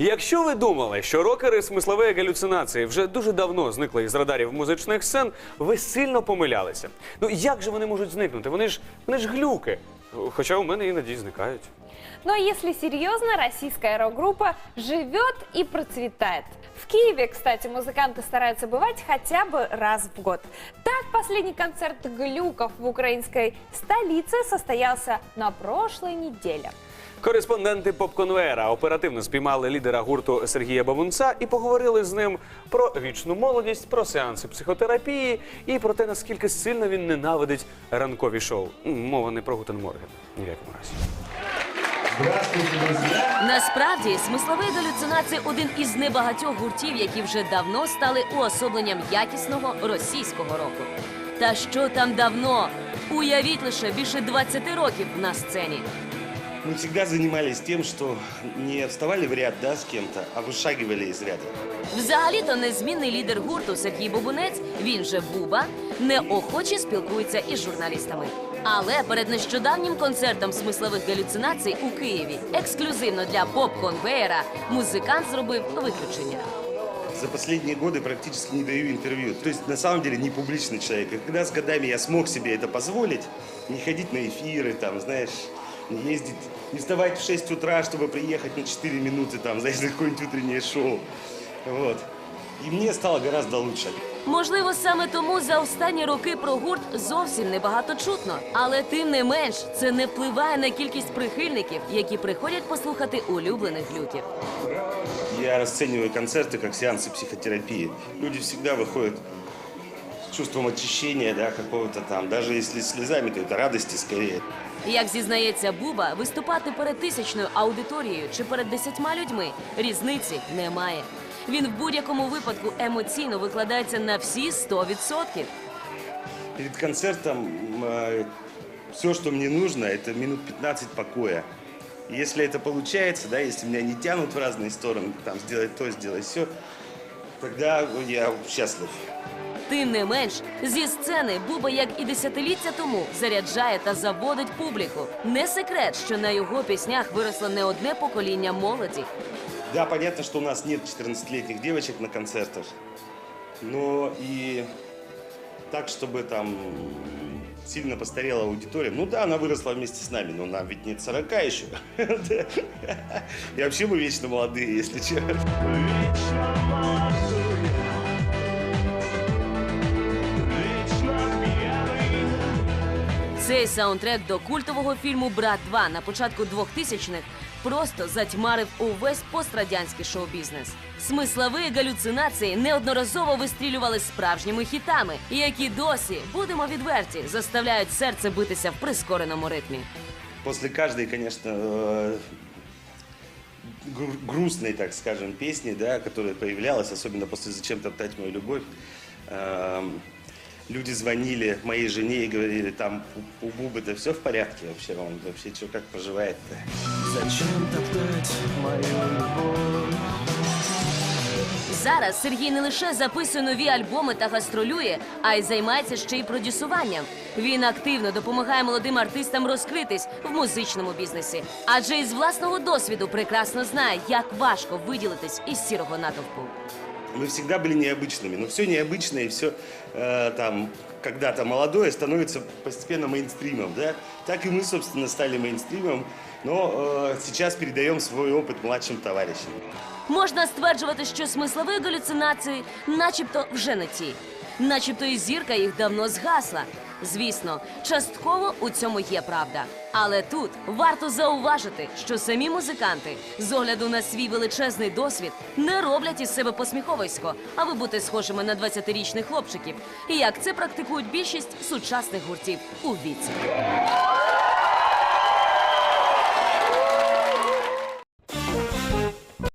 Якщо ви думали, що рокери смислової галюцинації вже дуже давно зникли із радарів музичних сцен, ви сильно помилялися. Ну як же вони можуть зникнути? Вони ж вони ж глюки. Хоча у мене іноді зникають. Но если серьезно, российская рок-группа живет и процветает. В Киеве, кстати, музыканты стараются бывать хотя бы раз в год. Так, последний концерт глюков в украинской столице состоялся на прошлой неделе. Кореспонденти попконвеєра оперативно спіймали лідера гурту Сергія Бабунца і поговорили з ним про вічну молодість, про сеанси психотерапії і про те, наскільки сильно він ненавидить ранкові шоу. Мова не про Гутен Морген. Ні в якому разі. Насправді, смисловий галюцинації один із небагатьох гуртів, які вже давно стали уособленням якісного російського року. Та що там давно? Уявіть лише більше 20 років на сцені. Мы всегда занимались тем, что не вставали в ряд да, с кем-то, а вышагивали из ряда. Взагалі-то незмінний лідер гурту Сергій Бобунець, він же Буба, неохоче спілкується із журналістами. Але перед нещодавнім концертом смислових галюцинацій у Києві ексклюзивно для поп-конвеєра музикант зробив виключення. За последние годы практически не даю интервью. То есть, на самом деле, не публичный человек. И когда с годами я смог себе это позволить, не ходить на эфиры, там, знаешь, не ездить, не вставать в 6 утра, чтобы приехать на 4 минуты, там, знаешь, на какое-нибудь утреннее шоу. Вот. И мне стало гораздо лучше. Можливо, саме тому за останні роки про гурт зовсім небагато чутно. Але тим не менш, це не впливає на кількість прихильників, які приходять послухати улюблених глюків. Я расцениваю концерты как сеансы психотерапии. Люди всегда выходят с чувством очищения, да, какого-то там. Даже если с слезами, то это радости скорее. Як зізнається Буба, виступати перед тисячною аудиторією чи перед десятьма людьми різниці немає. Він в будь-якому випадку емоційно викладається на всі 100%. Перед концертом все, что мне нужно, это минут 15 покоя. И Если это получается, да, если меня не тянут в разные стороны, там, сделать то, сделать все, тогда я счастлив. Тим не менш, зі сцени Буба, як і десятиліття тому, заряджає та заводить публіку. Не секрет, що на його піснях виросло не одне покоління молоді. Да, понятно, что у нас нет 14-летних девочек на концертах, но и так, чтобы там сильно постарела аудитория. Ну да, она выросла вместе с нами, но нам ведь нет 40 еще. Да. И вообще мы вечно молодые, если честно. Цей саундтрек до культового фільму Брат 2 на початку 2000-х просто затьмарив увесь пострадянський шоу-бізнес. Смислові галюцинації неодноразово вистрілювали справжніми хітами, які досі, будемо відверті, заставляють серце битися в прискореному ритмі. Каждой, конечно, э, грустной, так скажем, песни, да, которая появлялась, особенно после «Зачем топтать мою любовь», эм, люди звонили моей жене и говорили, там у, у Бубы-то все в порядке вообще, он вообще что, как поживает-то? Зачем топтать мою любовь? Зараз Сергій не лише записує нові альбоми та гастролює, а й займається ще й продюсуванням. Він активно допомагає молодим артистам розкритись в музичному бізнесі, адже із власного досвіду прекрасно знає, як важко виділитись із сірого натовпу Мы всегда были необычными, но все необычное и все там когда-то молодое становится постепенно мейнстримом, да? Так и мы, собственно, стали мейнстримом, но э, сейчас передаем свой опыт младшим товарищам. Можна стверджувати, що смислові галюцинації, начебто, вже не ті, начебто і зірка їх давно згасла. Звісно, частково у цьому є правда. Але тут варто зауважити, що самі музиканти з огляду на свій величезний досвід не роблять із себе посміховисько, аби бути схожими на 20-річних хлопчиків, як це практикують більшість сучасних гуртів у віці.